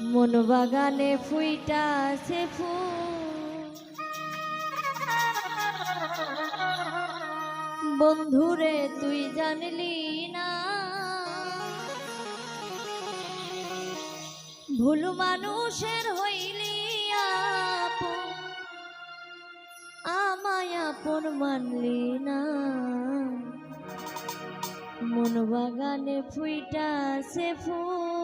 মন বাগানে ফুইটা সে বন্ধুরে, তুই জানলি না। ভুল মানুষের হইলি আমায় আপন মানলি না। মন বাগানে ফুইটা সে ফুল।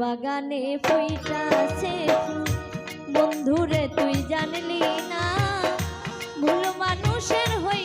বাগানে পৈটা আছে ফুল বন্ধুরে তুই জানলি না? ভুল মানুষের হই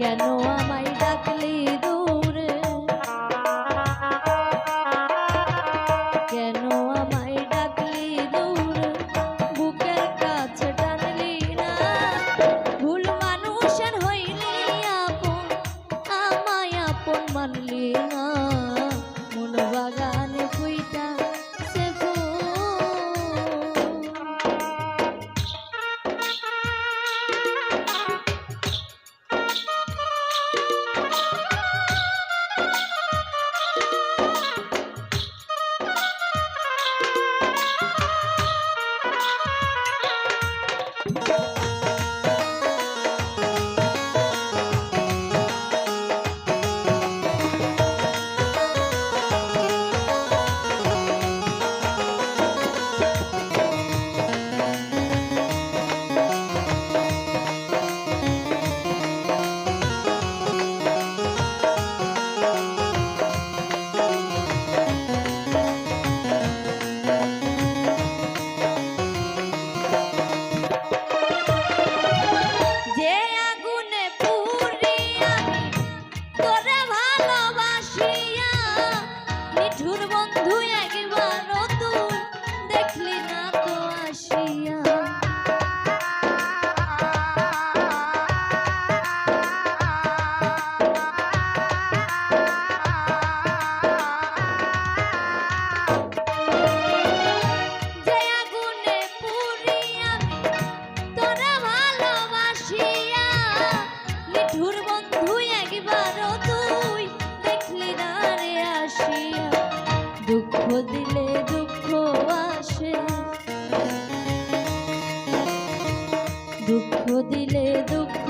কেন আমি দুঃখ দিলে দুঃখ